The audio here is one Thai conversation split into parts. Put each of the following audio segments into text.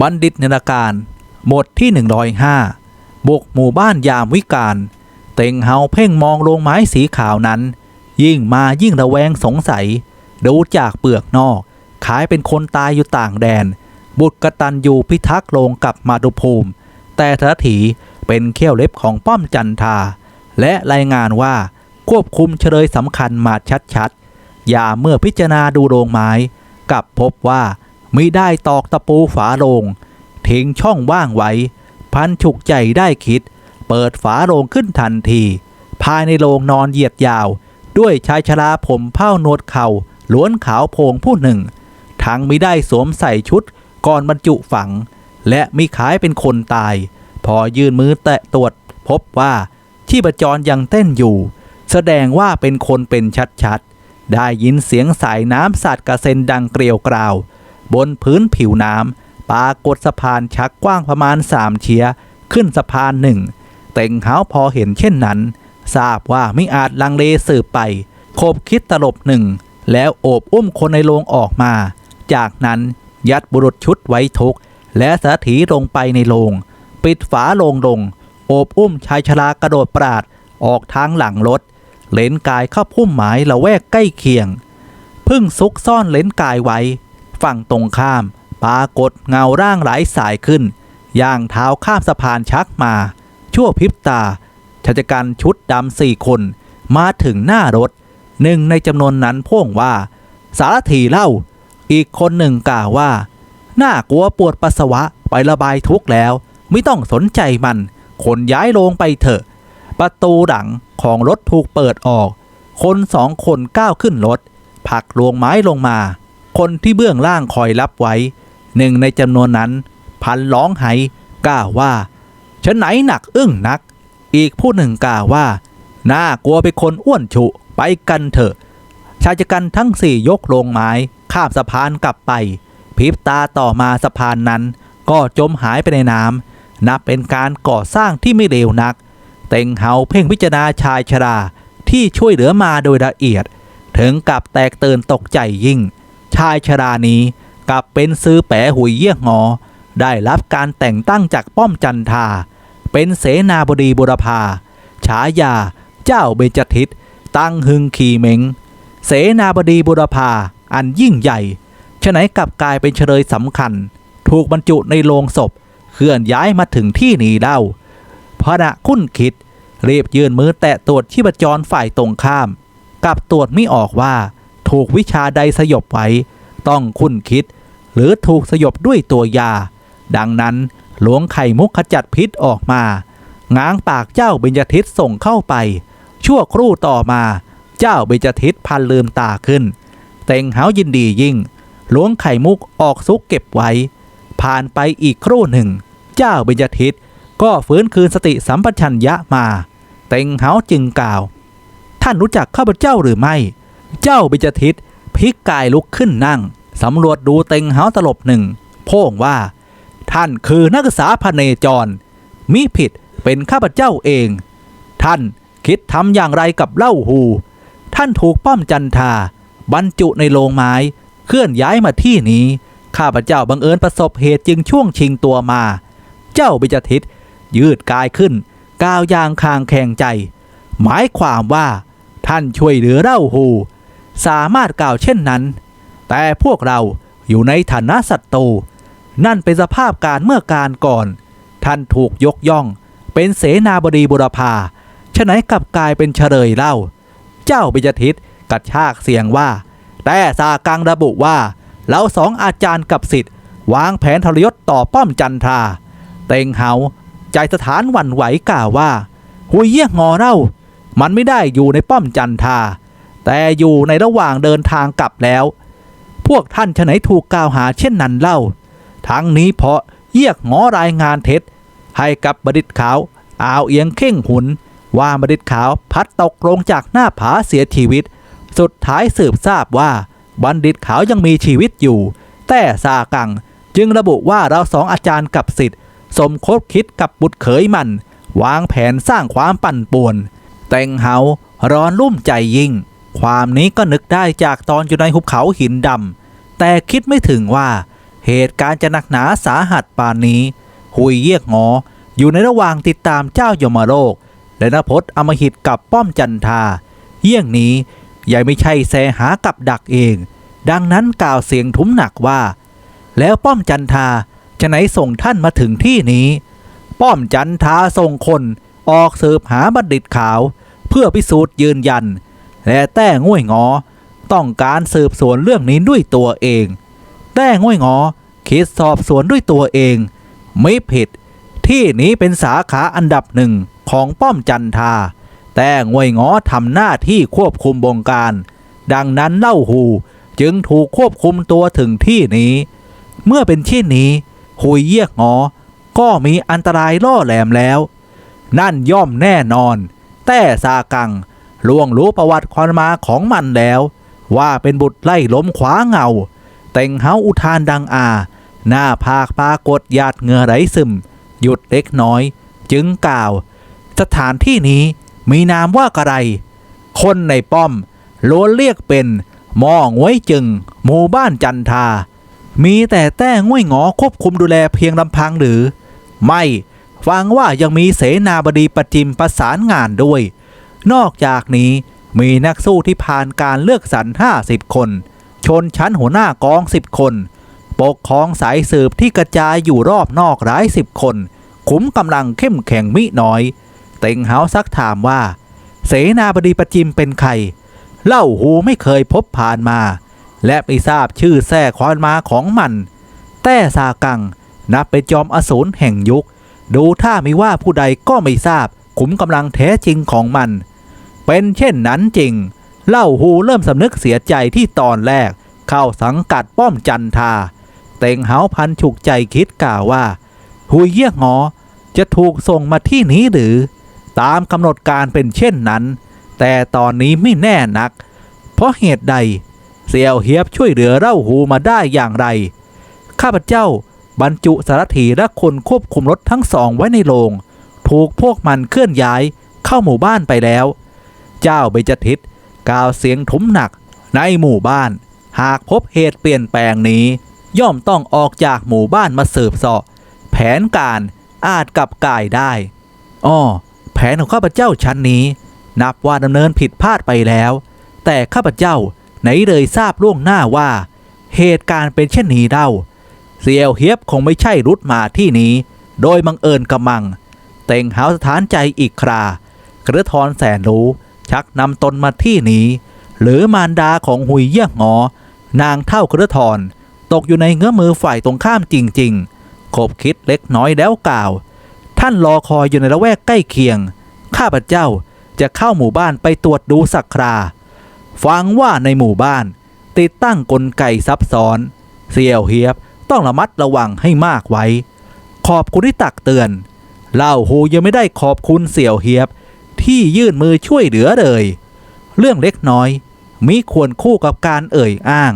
บัณฑิตนรการ หมดที่ 105 บุกหมู่บ้านยามวิกาลเต็งเฮาเพ่งมองลงไม้สีขาวนั้น ยิ่งมายิ่งระแวงสงสัย ดูจากเปลือกนอกขายเป็นคนตายอยู่ต่างแดน บุตรกตันยูพิทักษ์ลงกับมาตุภูมิ แต่ทถีเป็นเขี้ยวเล็บของป้อมจันทา และรายงานว่าควบคุมเฉลยสำคัญมาชัดๆ อย่าเมื่อพิจารณาดูโรงไม้ กับพบว่า มิได้ตอกตะปูฝาโลงทิ้งช่องว่างไว้ พันฉุกใจได้คิด เปิดฝาโลงขึ้นทันที ภายในโรงนอนเหยียดยาว ด้วยชายชราผมเผ้าหนวดเขา่าล้วนขาวโพงผู้หนึ่ง ทั้งมิได้สวมใส่ชุดก่อนบรรจุฝัง และมีขายเป็นคนตาย พอยื่นมือแตะตรวจ พบว่าชีพจรยังเต้นอยู่ แสดงว่าเป็นคนเป็นชัดๆ ได้ยินเสียงสายน้ำสัตว์กระเซ็นดังเกลียวกราว บนพื้นผิวน้ำปรากฏสะพานชักกว้างประมาณสามเชียขึ้นสะพานหนึ่งเต่งเฮาพอเห็นเช่นนั้น ทราบว่าไม่อาจลังเลสืบไปคบคิดตลบหนึ่ง แล้วโอบอุ้มคนในโรงออกมา จากนั้นยัดบุรุษชุดไว้ทุกและสถีลงไปในโรงปิดฝาโรงลง โอบอุ้มชายชรากระโดดปราดออกทางหลังรถ เลนกายเข้าพุ่มหมายละแวกใกล้เคียง พึ่งซุกซ่อนเลนกายไว้ ฝั่งตรงข้าม ปรากฏเงาร่างหลายสายขึ้น ย่างเท้าข้ามสะพานชักมา ชั่วพริบตาชายกันชุดดำสี่คน มาถึงหน้ารถ หนึ่งในจำนวนนั้นพ่วงว่า สารถีเล่า อีกคนหนึ่งกล่าวว่า น่ากลัวปวดปัสสาวะไประบายทุกข์แล้ว ไม่ต้องสนใจมันขนย้ายลงไปเถอะ ประตูหลังของรถถูกเปิดออก คนสองคนก้าวขึ้นรถ ผักลวงไม้ลงมา คนที่เบื้องล่างคอยรับไว้ หนึ่งในจำนวนนั้น พันร้องไห้กล่าวว่าฉันไหนหนักอึ้งนัก อีกผู้หนึ่งกล่าวว่า น่ากลัวเป็นคนอ้วนฉุไปกันเถอะ ชายชะกันทั้งสี่ยกลงไม้ข้ามสะพานกลับไปพริบตาต่อมาสะพานนั้น ก็จมหายไปในน้ำนับเป็นการก่อสร้างที่ไม่เลวนัก เต็งเฮาเพ่งพิจารณาชายชราที่ช่วยเหลือมาโดยละเอียด ถึงกับแตกตื่นตกใจยิ่ง ชายชรานี้กลับเป็นซื้อแปะหุยเยี่ยงงอ ได้รับการแต่งตั้งจากป้อมจันทา เป็นเสนาบดีบุรพาฉายา เจ้าเบญจทิตตั้งหึงขีเมงเสนาบดีบุรพาอันยิ่งใหญ่ฉะไหนกลับกลายเป็นเฉลยสำคัญ ถูกบรรจุในโลงศพ เคลื่อนย้ายมาถึงที่นี้เล่าพระคุ้นคิดรีบยื่นมือแตะตรวจชีพจรฝ่ายตรงข้าม กับตรวจไม่ออกว่า ถูกวิชาใดสยบไว้ ต้องคุ้นคิด หรือถูกสยบด้วยตัวยา ดังนั้นหลวงไข่มุกขจัดพิษออกมา ง้างปากเจ้าเบญจทิตส่งเข้าไป ชั่วครู่ต่อมาเจ้าเบญจทิตพันลืมตาขึ้น เต็งเฮายินดียิ่งหลวงไข่มุกออกซุกเก็บไว้ ผ่านไปอีกครู่หนึ่ง เจ้าเบญจทิตก็ฟื้นคืนสติสัมปชัญญะมา เต็งเฮาจึงกล่าว ท่านรู้จักข้าพเจ้าหรือไม่ เจ้าบญจทิตพลิกกายลุกขึ้นนั่ง สำรวจดูเต็งเฮาตลบหนึ่งโพ่งว่า ท่านคือนักศึกษาพเนจร มิผิดเป็นข้าพเจ้าเอง ท่านคิดทำอย่างไรกับเล่าหู ท่านถูกป้อมจันทา บรรจุในโลงไม้ เคลื่อนย้ายมาที่นี้ ข้าพเจ้าบังเอิญประสบเหตุจึงช่วงชิงตัวมา เจ้าบิจทิตยืดกายขึ้น ก้าวยางคางแข่งใจ หมายความว่า ท่านช่วยเหลือเล่าหู สามารถกล่าวเช่นนั้น แต่พวกเราอยู่ในฐานะศัตรูนั่นเป็นสภาพการเมื่อการก่อน ท่านถูกยกย่อง เป็นเสนาบดีบุรพาฉะไหนกลับกลายเป็นเฉลยเล่า เจ้าบิจทิตกระชากเสียงว่า แต่สากังระบุว่าเราสองอาจารย์กับสิทธิ์ วางแผนทรยศต่อป้อมจันทรา เต็งเฮาใจสถานหวั่นไหวกล่าวว่า หุยเยี่ยงอเล่า มันไม่ได้อยู่ในป้อมจันทรา แต่อยู่ในระหว่างเดินทางกลับแล้ว พวกท่านฉะไหนถูกกล่าวหาเช่นนั้นเล่า ทั้งนี้เพราะเยียกหงอรายงานเท็จ ให้กับบดิษขาวอาวเอียงเข่งหุน ว่าบดิษขาวพัดตกลงจากหน้าผาเสียชีวิต สุดท้ายสืบทราบว่าบัณฑิตขาวยังมีชีวิตอยู่ แต่ซากังจึงระบุว่าเราสองอาจารย์กับสิทธิ์ สมคบคิดกับบุตรเขยมัน วางแผนสร้างความปั่นป่วนเต็งเฮาร้อนรุ่มใจยิ่ง ความนี้ก็นึกได้จากตอนอยู่ในหุบเขาหินดำแต่คิดไม่ถึงว่าเหตุการณ์จะหนักหนาสาหัสปานนี้ หุยเยียกงอ อยู่ในระหว่างติดตามเจ้ายมโลก และนพศอมหิตกับป้อมจันทา เยี่ยงนี้ยังไม่ใช่แสหากับดักเอง ดังนั้นกล่าวเสียงทุ้มหนักว่า แล้วป้อมจันทาจะไหนส่งท่านมาถึงที่นี้ ป้อมจันทาส่งคนออกสืบหาบัณฑิตขาว เพื่อพิสูจน์ยืนยัน และแต้ง่วยงอ ต้องการสืบสวนเรื่องนี้ด้วยตัวเอง แต่ง่วยงอ คิดสอบสวนด้วยตัวเอง ไม่ผิด ที่นี้เป็นสาขาอันดับหนึ่งของป้อมจันทา แต่ง่วยงอทำหน้าที่ควบคุมบงการ ดังนั้นเล่าหูจึงถูกควบคุมตัวถึงที่นี้ เมื่อเป็นเช่นนี้หุยเยี่ยกงอ ก็มีอันตรายล่อแหลมแล้ว นั่นย่อมแน่นอน แต่ซากัง ล่วงรู้ประวัติความมาของมันแล้ว ว่าเป็นบุตรไล่ล้มขวาเงา แต่งเฮาอุทานดังอา หน้าผากปรากฏหยาดเงือไหลซึม หยุดเล็กน้อย จึงกล่าว สถานที่นี้มีนามว่ากระไร คนในป้อมล้วนเรียกเป็นหม่องไว้จึง หมู่บ้านจันทา มีแต่แต้ง่วยงอควบคุมดูแลเพียงลำพังหรือ ไม่ฟังว่ายังมีเสนาบดีประจิมประสานงานด้วย นอกจากนี้มีนักสู้ที่ผ่านการเลือกสรร 50 คน ชนชั้นหัวหน้ากอง 10 คน ปกครองสายสืบที่กระจายอยู่รอบนอกหลายสิบคน ขุมกำลังเข้มแข็งมิน้อย เต็งเฮาซักถามว่า เสนาบดีประจิมเป็นใคร เล่าหูไม่เคยพบผ่านมา และไม่ทราบชื่อแท้ความมาของมัน แต่ซากัง นับเป็นจอมอสูรแห่งยุค ดูถ้าไมีว่าผู้ใดก็ไม่ทราบขุมกำลังแท้จริงของมัน เป็นเช่นนั้นจริง เล่าหูเริ่มสำนึกเสียใจที่ตอนแรก เข้าสังกัดป้อมจันทา เต็งเฮาพันฉุกใจคิดกล่าวว่า หุยเยี่ยงงอจะถูกส่งมาที่นี้หรือ ตามกำหนดการเป็นเช่นนั้น แต่ตอนนี้ไม่แน่นัก เพราะเหตุใด เสี่ยวเฮียบช่วยเหลือเล่าหูมาได้อย่างไร ข้าพเจ้าบรรจุสารถีและคนควบคุมรถทั้งสองไว้ในโรงถูกพวกมันเคลื่อนย้ายเข้าหมู่บ้านไปแล้ว เจ้าเบญจทิศกล่าวเสียงทุ้มหนักในหมู่บ้าน หากพบเหตุเปลี่ยนแปลงนี้ ย่อมต้องออกจากหมู่บ้านมาสืบเสาะ แผนการอาจกลับกลายได้อ้อแผนของข้าพเจ้าชั้นนี้ นับว่าดำเนินผิดพลาดไปแล้ว แต่ข้าพเจ้าไหนเลยทราบล่วงหน้าว่า เหตุการณ์เป็นเช่นนี้เล่าเซียวเฮียบคงไม่ใช่รุดมาที่นี้ โดยบังเอิญกำมัง เต็งหาสถานใจอีกครา กระทอนแสนรู้ ชักนำตนมาที่นี้ หรือมารดาของหุยเยี่ยงงอนางเท่ากระทอนตกอยู่ในเงื้อมือฝ่ายตรงข้ามจริงๆขบคิดเล็กน้อยแล้วกล่าว ท่านรอคอยอยู่ในละแวกใกล้เคียง ข้าพเจ้าจะเข้าหมู่บ้านไปตรวจดูสักครา ฟังว่าในหมู่บ้าน ติดตั้งกลไกซับซ้อน เสี่ยวเฮียบต้องระมัดระวังให้มากไว้ ขอบคุณที่ตักเตือนเล่าหูยังไม่ได้ขอบคุณเสี่ยวเฮียบ ที่ยื่นมือช่วยเหลือเลย เรื่องเล็กน้อยมิควรคู่กับการเอ่ยอ้าง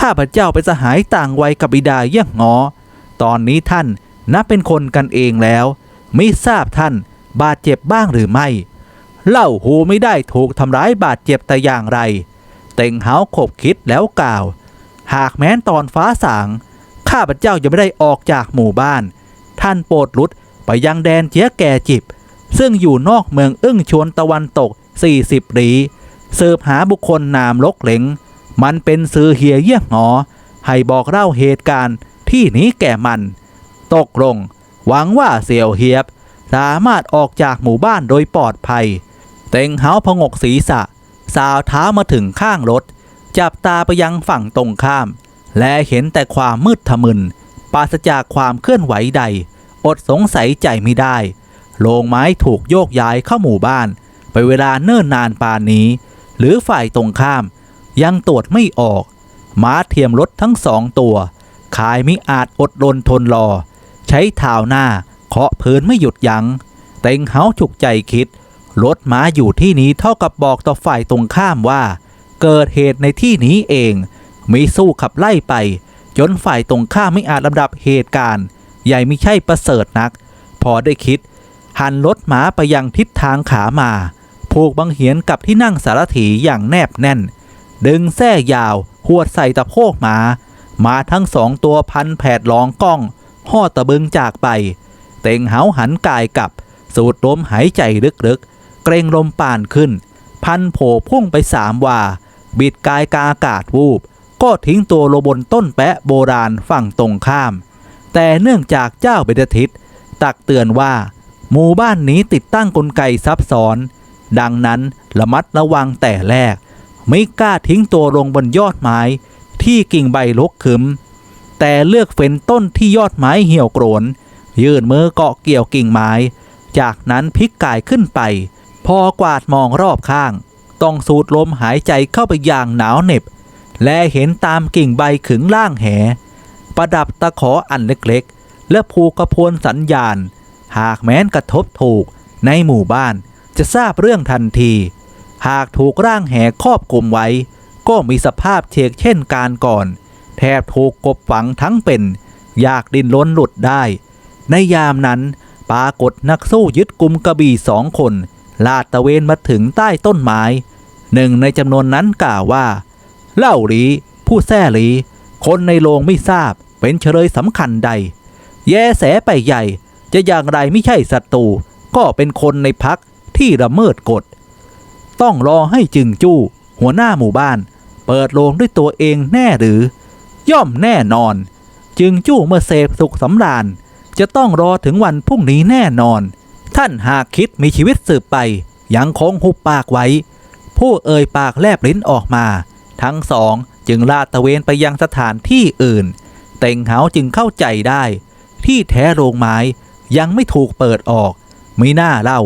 ข้าพเจ้าเป็นสหายต่างวัยกับบิดาเยี่ยงงอ ตอนนี้ท่านนับเป็นคนกันเองแล้ว ไม่ทราบท่านบาดเจ็บบ้างหรือไม่ เล่าหูไม่ได้ถูกทำร้ายบาดเจ็บแต่อย่างไร เต็งเฮาขบคิดแล้วกล่าว หากแม้นตอนฟ้าสาง ข้าพเจ้ายังไม่ได้ออกจากหมู่บ้าน ท่านโปรดลุดไปยังแดนเจียแก่จิบ ซึ่งอยู่นอกเมืองอึ้งชวนตะวันตก 40 รีสืบหาบุคคลนามลกเหลง มันเป็นซื้อเฮียเยี่ยงหอ ให้บอกเล่าเหตุการณ์ที่นี้แก่มัน ตกลง หวังว่าเสี่ยวเฮียบ สามารถออกจากหมู่บ้านโดยปลอดภัย เต็งเฮาพงกศีรษะ สาวเท้ามาถึงข้างรถ จับตาไปยังฝั่งตรงข้าม และเห็นแต่ความมืดทะมึนปราศจากความเคลื่อนไหวใด อดสงสัยใจไม่ได้ โลงไม้ถูกโยกย้ายเข้าหมู่บ้าน ไปเวลาเนิ่นนานปานนี้ หรือฝ่ายตรงข้าม ยังตรวจไม่ออก ม้าเทียมรถทั้งสองตัว ขายมิอาจอดรนทนรอ ใช้เท้าหน้าเคาะพื้นไม่หยุดยัง้ง เต็งเฮาฉุกใจคิด รถม้าอยู่ที่นี้เท่ากับบอกต่อฝ่ายตรงข้ามว่า เกิดเหตุในที่นี้เอง มีสู้ขับไล่ไป จนฝ่ายตรงข้ามไม่อาจลำดับเหตุการณ์ ใหญ่ไม่ใช่ประเสริฐนัก พอได้คิด หันรถม้าไปยังทิศทางขามา ผูกบังเหียนกับที่นั่งสารถีอย่างแนบแน่น ดึงแส้ยาวหวดใส่ตะโพกม้ามาทั้งสองตัวพันแผดร้องกล้อง ห่อตะบึงจากไป เต็งเหาหันกายกับ สูดลมหายใจลึกๆ เกรงลมป่านขึ้น พันโผพุ่งไปสามว่า บิดกายกาอากาศวูบ ก็ทิ้งตัวลงบนต้นแปะโบราณฝั่งตรงข้าม แต่เนื่องจากเจ้าเบญทิศตักเตือนว่า หมู่บ้านนี้ติดตั้งกลไกซับซ้อน ดังนั้นระมัดระวังแต่แรก ไม่กล้าทิ้งตัวลงบนยอดไม้ ที่กิ่งใบลกขึ้มแต่เลือกเฟ้นต้นที่ยอดไม้เหี่ยวโกรน ยื่นมือเกาะเกี่ยวกิ่งไม้ จากนั้นพลิกกายขึ้นไป พอกวาดมองรอบข้าง ต้องสูดลมหายใจเข้าไปอย่างหนาวเหน็บ และเห็นตามกิ่งใบขึงล่างแห ประดับตะขออันเล็กๆ และผูกกระพวนสัญญาณ หากแม้นกระทบถูกในหมู่บ้านจะทราบเรื่องทันที หากถูกร่างแห่ครอบกลุ่มไว้ ก็มีสภาพเชกเช่นการก่อน แทบถูกกบฝังทั้งเป็น อยากดินล้นหลุดได้ ในยามนั้นปรากฏนักสู้ยึดกลุ่มกระบี่สองคน ลาดตะเวนมาถึงใต้ต้นไม้ หนึ่งในจำนวนนั้นกล่าวว่า เล่าหลี ผู้แซ่หลี คนในโรงไม่ทราบเป็นเฉลยสำคัญใด แย่แสไปใหญ่ จะอย่างไรไม่ใช่ศัตรูก็เป็นคนในพักที่ละเมิดกฎ ต้องรอให้จึงจู้ หัวหน้าหมู่บ้าน เปิดโรงด้วยตัวเองแน่หรือ ย่อมแน่นอน จึงจู้เมื่อเสพสุขสำราญ จะต้องรอถึงวันพรุ่งนี้แน่นอน ท่านหากคิดมีชีวิตสืบไป ยังคงหุบปากไว้ ผู้เอ่ยปากแลบลิ้นออกมา ทั้งสองจึงลาดตะเวนไปยังสถานที่อื่น เต็งเหาจึงเข้าใจได้ ที่แท้โรงไม้ ยังไม่ถูกเปิดออกไม่น่าเล่า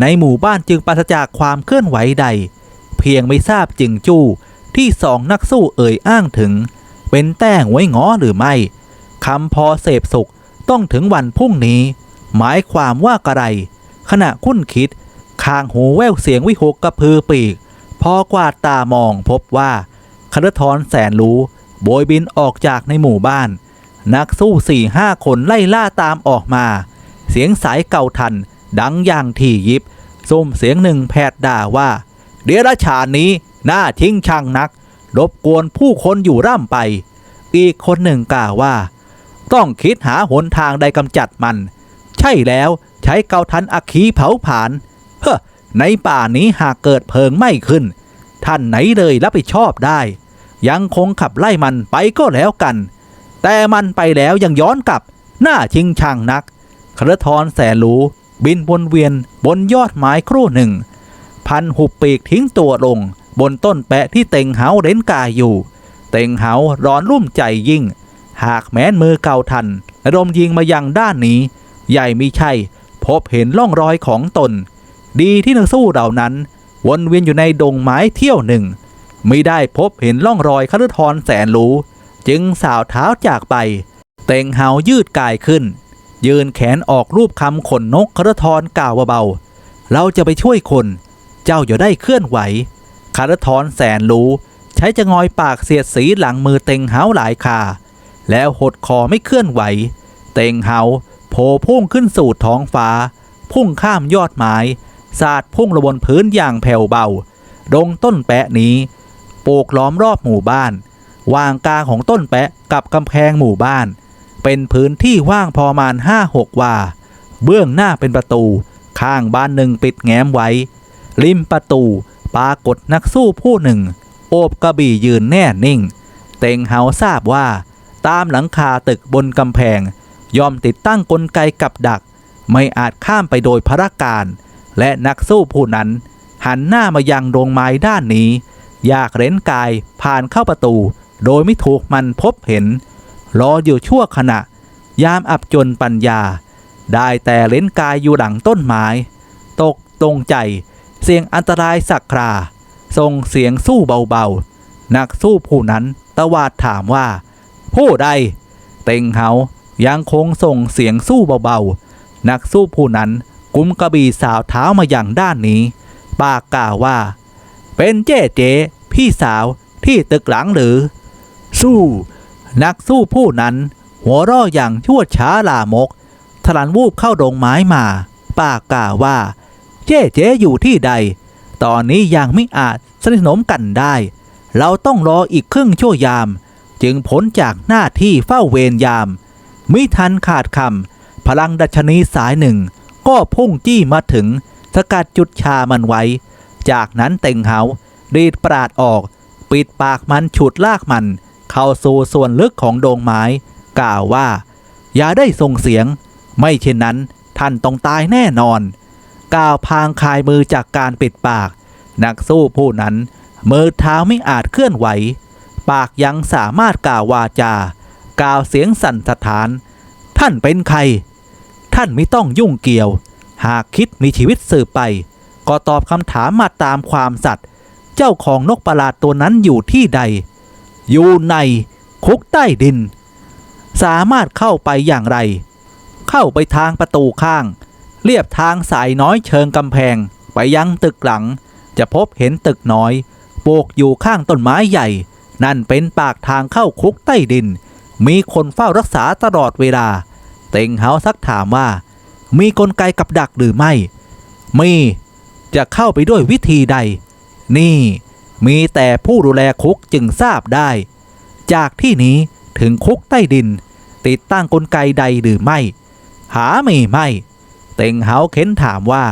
ในหมู่บ้านจึงปราศจากความเคลื่อนไหวใด เพียงไม่ทราบจึงจู้ที่สองนักสู้เอ่ยอ้างถึง เป็นแต้งไว้งอหรือไม่คำพอเสพสุขต้องถึงวันพรุ่งนี้ หมายความว่ากระไร ขณะคุ้นคิดคางหูแววเสียงวิหกกระพือปีก พอกวาดตามองพบว่าคณทรแสนรู้โบยบินออกจากในหมู่บ้าน นักสู้สี่ห้าคนไล่ล่าตามออกมา เสียงสายเก่าทัน ดังอย่างที่ยิบส้มเสียงหนึ่งแผดด่าว่า เดรัจฉานนี้น่าทิ้งช่างนัก รบกวนผู้คนอยู่ร่ำไป อีกคนหนึ่งกล่าวว่า ต้องคิดหาหนทางใดกำจัดมัน ใช่แล้วใช้เกาทันอัคคีเผาผลาญเฮ้ในป่านี้หากเกิดเพลิงไหม้ขึ้น ท่านไหนเลยรับผิดชอบได้ ยังคงขับไล่มันไปก็แล้วกัน แต่มันไปแล้วยังย้อนกลับ หน้าชิงช่างนัก ครทรแสนรู้บินวนเวียนบนยอดไม้ครู่หนึ่ง พันหุบปีกทิ้งตัวลง บนต้นแปะที่เต็งเหาเร้นกายอยู่ เต็งเหาร้อนรุ่มใจยิ่ง หากแม้นมือเก่าทันระดมยิงมายังด้านนี้ ใหญ่มีใช่พบเห็นร่องรอยของตน ดีที่นักสู้เหล่านั้น วนเวียนอยู่ในดงไม้เที่ยวหนึ่งไม่ได้พบเห็นร่องรอยคฤทรแสนรู้ จึงสาวเท้าจากไป เต็งเหายืดกายขึ้น ยืนแขนออกรูปคำขนนกคฤทรกล่าวเบาๆเราจะไปช่วยคน เจ้าอย่าได้เคลื่อนไหวคารทรแสนรู้ ใช้จะงอยปากเสียดสีหลังมือเต็งเหาหลายคาแล้วหดคอไม่เคลื่อนไหว เต็งเหาโผพุ่งขึ้นสู่ท้องฟ้า พุ่งข้ามยอดไม้สาดพุ่งระบนพื้นอย่างแผ่วเบา ดงต้นแปะนี้ปลูกล้อมรอบหมู่บ้าน วางกลางของต้นแปะกับกำแพงหมู่บ้าน เป็นพื้นที่ว่างพอประมาณห้าหกวา เบื้องหน้าเป็นประตู ข้างบ้านหนึ่งปิดแง้มไว้ ริมประตูปรากฏนักสู้ผู้หนึ่ง โอบกระบี่ยืนแน่นิ่ง เต็งเฮาทราบว่า ตามหลังคาตึกบนกำแพง ยอมติดตั้งกลไกกับดัก ไม่อาจข้ามไปโดยพระการ และนักสู้ผู้นั้น หันหน้ามายังโรงไม้ด้านนี้ อยากเร้นกายผ่านเข้าประตู โดยไม่ถูกมันพบเห็น รออยู่ชั่วขณะ ยามอับจนปัญญา ได้แต่เล่นกายอยู่หลังต้นไม้ ตกตรงใจ เสียงอันตรายสักคราส่งเสียงสู้เบาๆ นักสู้ผู้นั้นตวาดถามว่า ผู้ใด เต็งเฮายังคงส่งเสียงสู้เบาๆ นักสู้ผู้นั้นกุมกระบี่สาวเท้ามาอย่างด้านนี้ ปากกล่าวว่า เป็นเจ๊เจ๊พี่สาวที่ตึกหลังหรือ สู้ นักสู้ผู้นั้น หัวร่ออย่างชั่วช้าลามก ทลันวูบเข้าดงไม้มา ปากกล่าวว่า เจ๊เจ๊อยู่ที่ใด ตอนนี้ยังไม่อาจสนิทสนมกันได้ เราต้องรออีกครึ่งชั่วยาม จึงพ้นจากหน้าที่เฝ้าเวรยาม มิทันขาดคำพลังดัชนีสายหนึ่ง ก็พุ่งจี้มาถึง สกัดจุดชามันไว้ จากนั้นเต็งเหาดีดปราดออก ปิดปากมันฉุดลากมัน เข้าสู่ส่วนลึกของโดงไม้ กล่าวว่า อย่าได้ส่งเสียง ไม่เช่นนั้นท่านต้องตายแน่นอน กล่าวพางคายมือจากการปิดปาก นักสู้ผู้นั้น มือเท้าไม่อาจเคลื่อนไหว ปากยังสามารถกล่าววาจา กล่าวเสียงสั่นสะท้าน ท่านเป็นใคร ท่านไม่ต้องยุ่งเกี่ยว หากคิดมีชีวิตสืบไป ก็ตอบคำถามมาตามความสัตย์เจ้าของนกประหลาดตัวนั้นอยู่ที่ใด อยู่ในคุกใต้ดิน สามารถเข้าไปอย่างไร เข้าไปทางประตูข้าง เรียบทางสายน้อยเชิงกำแพง ไปยังตึกหลัง จะพบเห็นตึกน้อยโบกอยู่ข้างต้นไม้ใหญ่ นั่นเป็นปากทางเข้าคุกใต้ดิน มีคนเฝ้ารักษาตลอดเวลา เต็งเฮาซักถามว่า มีกลไกกับดักหรือไม่ มี จะเข้าไปด้วยวิธีใด นี่ มีแต่ผู้ดูแลคุกจึงทราบได้ จากที่นี้ถึงคุกใต้ดิน ติดตั้งกลไกใดหรือไม่ หาไม่ไม่ เต็งเฮาเค้นถามว่า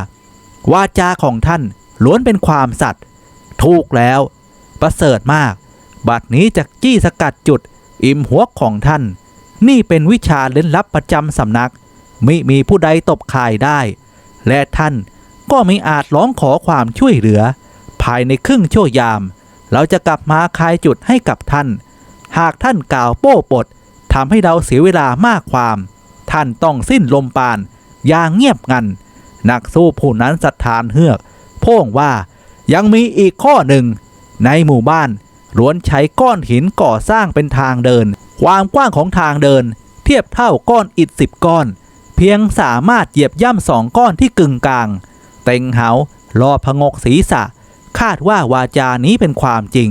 วาจาของท่านล้วนเป็นความสัตย์ถูกแล้ว ประเสริฐมาก บัดนี้จะจี้สกัดจุดอิ่มหัวของท่าน นี่เป็นวิชาเล่นลับประจำสำนัก ไมิมีผู้ใดตบข่ายได้ และท่านก็ไม่อาจร้องขอความช่วยเหลือ ภายในครึ่งชั่วยาม เราจะกลับมาคายจุดให้กับท่าน หากท่านกล่าวโป้ปดทำให้เราเสียเวลามากความ ท่านต้องสิ้นลมปานอย่างเงียบงัน นักสู้ผู้นั้นสถานเฮือก พ่งว่ายังมีอีกข้อหนึ่ง ในหมู่บ้านล้วนใช้ก้อนหินก่อสร้างเป็นทางเดิน ความกว้างของทางเดิน เทียบเท่าก้อนอิฐสิบก้อน เพียงสามารถเหยียบย่ำสองก้อนที่กึ่งกลาง เต็งเหารอพงกศีรษะ คาดว่าวาจานี้เป็นความจริง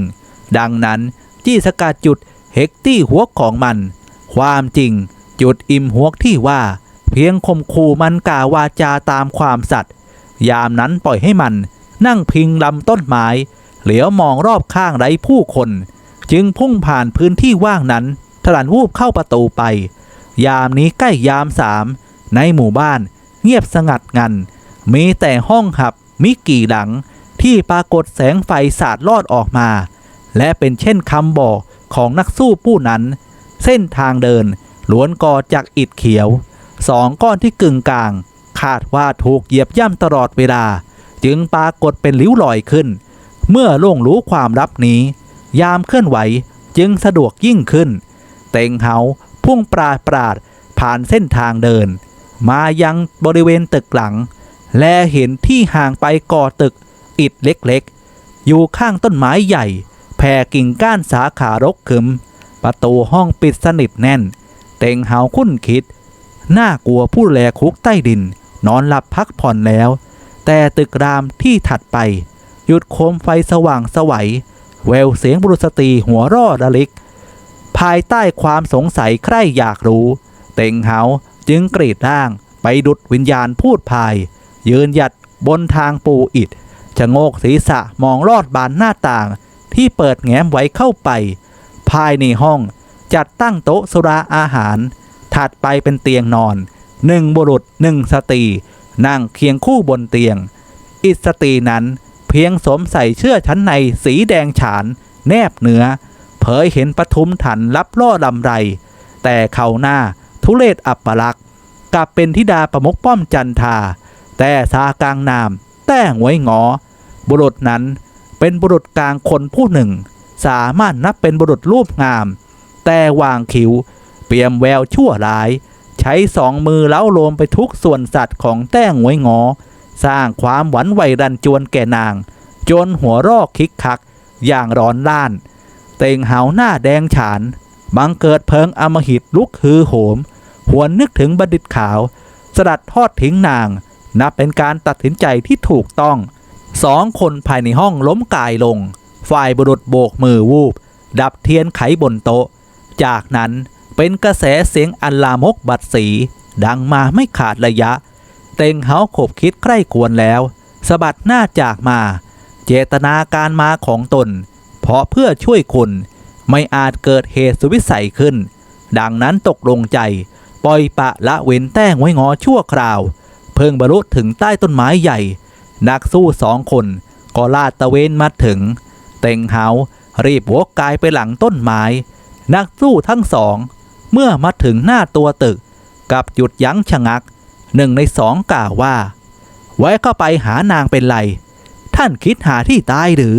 ดังนั้นจี้สกัดจุดเฮกตี้หัวของมัน ความจริง จุดอิมหัวที่ว่า เพียงคมคูมันกล่าววาจาตามความสัตย์ยามนั้นปล่อยให้มัน นั่งพิงลำต้นไม้ เหลียวมองรอบข้างไร้ผู้คน จึงพุ่งผ่านพื้นที่ว่างนั้นถลันวูบเข้าประตูไป ยามนี้ใกล้ยามสามในหมู่บ้าน เงียบสงัดงัน มีแต่ห้องหับมิกี่หลัง ที่ปรากฏแสงไฟสาดลอดออกมา และเป็นเช่นคำบอกของนักสู้ผู้นั้น เส้นทางเดินล้วนก่อจากอิฐเขียวสองก้อนที่กึ่งกลาง คาดว่าถูกเหยียบย่ำตลอดเวลา จึงปรากฏเป็นริ้วรอยขึ้น เมื่อล่วงรู้ความลับนี้ ยามเคลื่อนไหวจึงสะดวกยิ่งขึ้น เต็งเฮาพุ่งปราดปราดผ่านเส้นทางเดิน มายังบริเวณตึกหลัง และเห็นที่ห่างไปก่อตึก อิฐเล็กๆ อยู่ข้างต้นไม้ใหญ่ แผ่กิ่งก้านสาขารกขึมประตูห้องปิดสนิทแน่น เต็งเฮาคุ้นคิด น่ากลัวผู้แลคุกใต้ดิน นอนหลับพักผ่อนแล้ว แต่ตึกรามที่ถัดไป หยุดโคมไฟสว่างสวัยแววเสียงบุรุษตรีหัวร่อระลิก ภายใต้ความสงสัยใคร่อยากรู้ เต็งเฮาจึงกรีดร่างไปดุดวิญญาณพูดพาย ยืนหยัดบนทางปูอิด ชะโงกศีรษะมองลอดบานหน้าต่าง ที่เปิดแง้มไว้เข้าไป ภายในห้องจัดตั้งโต๊ะสุราอาหาร ถัดไปเป็นเตียงนอนหนึ่งบุรุษหนึ่งสตรีนั่งเคียงคู่บนเตียง อิสตรีนั้นเพียงสวมใส่เสื้อชั้นในสีแดงฉาน แนบเนื้อ เผยเห็นปทุมถันรับล่อลำไร แต่เขาหน้าทุเลศอับปลักษ์กลับเป็นธิดาประมุกป้อมจันทา แต่สากลางนาม แต่หวยงอ บุรุษนั้นเป็นบุรุษกลางคนผู้หนึ่ง สามารถนับเป็นบุรุษรูปงาม แต่วางคิ้ว เปี่ยมแววชั่วร้าย ใช้สองมือเล้าโลมไปทุกส่วนสัตว์ของแต้งหวยงอ สร้างความหวั่นไหวรันจวนแก่นาง จนหัวรอกคิกคัก อย่างร้อนล้าน เต่งเหาหน้าแดงฉานบังเกิดเพลิงอมหิตลุกฮือโหม หวนนึกถึงบัณฑิตขาว สลัดทอดทิ้งนาง นับเป็นการตัดสินใจที่ถูกต้องสองคนภายในห้องล้มกายลง ฝ่ายบุรุษโบกมือวูบ ดับเทียนไขบนโต๊ะ จากนั้นเป็นกระแสเสียงอันลามกบัดสี ดังมาไม่ขาดระยะ เต็งเฮาขบคิดใคร่ควรแล้วสะบัดหน้าจากมา เจตนาการมาของตน เพราะเพื่อช่วยคนไม่อาจเกิดเหตุสุวิสัยขึ้น ดังนั้นตกลงใจ ปล่อยปะละเว้นแต้งไว้งอชั่วคราว เพิ่งบรรลุถึงใต้ต้นไม้ใหญ่ นักสู้สองคนก็ลาดตะเวนมาถึง เต็งเฮารีบวกกายไปหลังต้นไม้ นักสู้ทั้งสอง เมื่อมาถึงหน้าตัวตึก กับหยุดยั้งชะงักหนึ่งในสองกล่าวว่า ไว้เข้าไปหานางเป็นไร ท่านคิดหาที่ตายหรือ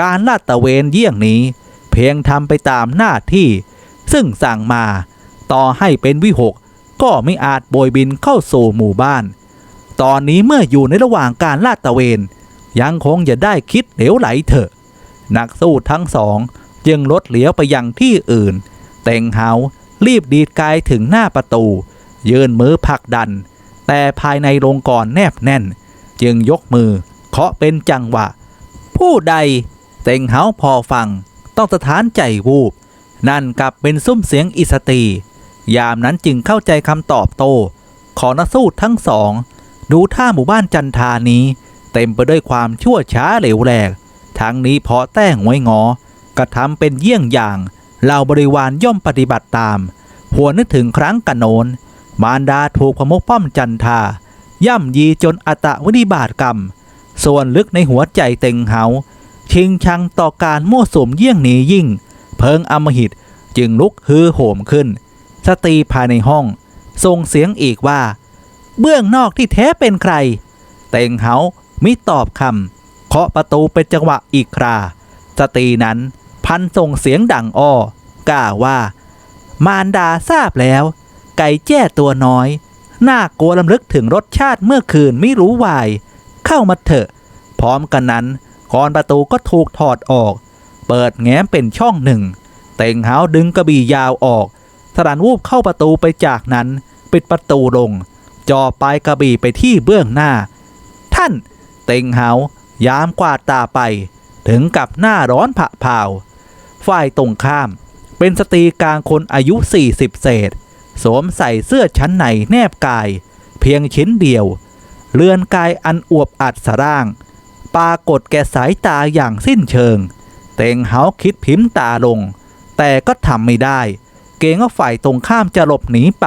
การลาดตะเวนเยี่ยงนี้ เพียงทำไปตามหน้าที่ ซึ่งสั่งมา ต่อให้เป็นวิหกก็ไม่อาจโบยบินเข้าสู่หมู่บ้าน ตอนนี้เมื่ออยู่ในระหว่างการลาดตระเวน ยังคงจะได้คิดเหลวไหลเถอะ นักสู้ทั้งสองจึงลดเหลียวไปยังที่อื่นเต็งเฮารีบดีดกายถึงหน้าประตู ยืนมือผลักดัน แต่ภายในโรงก่อนแนบแน่น จึงยกมือเคาะเป็นจังหวะ ผู้ใดเต็งเฮาพอฟัง ต้องสถานใจวูบ นั่นกลับเป็นซุ้มเสียงอิสตี ยามนั้นจึงเข้าใจคำตอบโต้ของนักสู้ทั้งสอง ดูท่าหมู่บ้านจันทานี้ เต็มไปด้วยความชั่วช้าเหลวแหลก ทั้งนี้เพราะแต้งไว้งอกระทำเป็นเยี่ยงอย่างเหล่าบริวารย่อมปฏิบัติตาม หัวนึกถึงครั้งกันโนน มารดาถูกพมกป้อมจันทา ย่ำยีจนอัตวินิบาตกรรม ส่วนลึกในหัวใจเต็งเหา ชิงชังต่อการมั่วสุมเยี่ยงนี้ยิ่ง เพิงอมหิตจึงลุกฮือโหมขึ้น สตรีภายในห้องส่งเสียงอีกว่า เบื้องนอกที่แท้เป็นใคร เต็งเหามิตอบคำเคาะประตูเป็นจังหวะอีกครา สตรีนั้นพันส่งเสียงดังอ้อกล่าวว่า มารดาทราบแล้ว ไก่แจ้ตัวน้อย น่ากลัวลำลึกถึงรสชาติเมื่อคืนไม่รู้วาย เข้ามาเถอะ พร้อมกันนั้นกรประตูก็ถูกถอดออก เปิดแง้มเป็นช่องหนึ่ง เต่งเหาดึงกระบี่ยาวออกสรันวูบเข้าประตูไปจากนั้น ปิดประตูลง จ่อปลายกระบี่ไปที่เบื้องหน้า ท่าน เต็งเหายามกวาดตาไป ถึงกับหน้าร้อนผะเผาฝ่ายตรงข้าม เป็นสตรีกลางคนอายุ 40 เศษ สวมใส่เสื้อชั้นในแนบกาย เพียงชิ้นเดียว เลือนกายอันอวบอัดสร่าง ปรากฏแก่สายตาอย่างสิ้นเชิง เต็งเหาคิดพิมพ์ตาลง แต่ก็ทำไม่ได้ เกรงว่าฝ่ายตรงข้ามจะหลบหนีไป